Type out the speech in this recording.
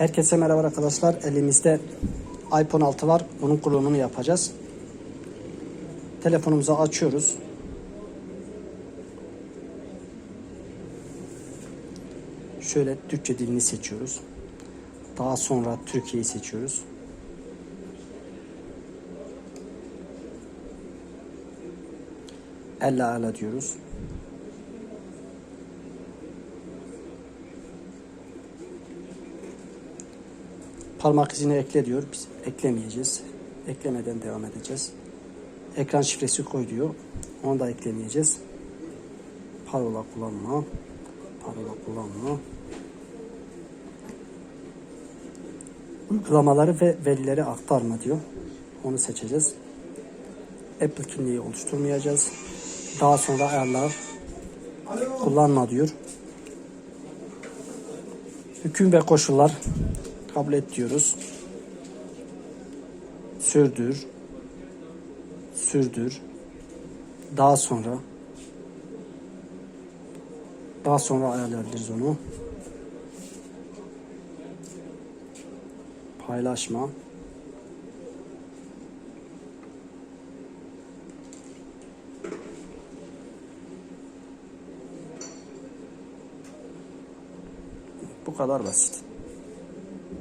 Herkese merhaba arkadaşlar. Elimizde iPhone 6 var. Onun kurulumunu yapacağız. Telefonumuzu açıyoruz. Şöyle Türkçe dilini seçiyoruz. Daha sonra Türkiye'yi seçiyoruz. Elle ala diyoruz. Parmak izini ekle diyor. Biz eklemeyeceğiz. Eklemeden devam edeceğiz. Ekran şifresi koy diyor. Onu da eklemeyeceğiz. Parola kullanma. Parola kullanma. Uygulamaları ve verileri aktarma diyor. Onu seçeceğiz. Apple kimliği oluşturmayacağız. Daha sonra ayarlar kullanma diyor. Hüküm ve koşullar kabul et diyoruz. Sürdür. Sürdür. Daha sonra daha sonra ayarlayabiliriz onu. Paylaşma. Bu kadar basit.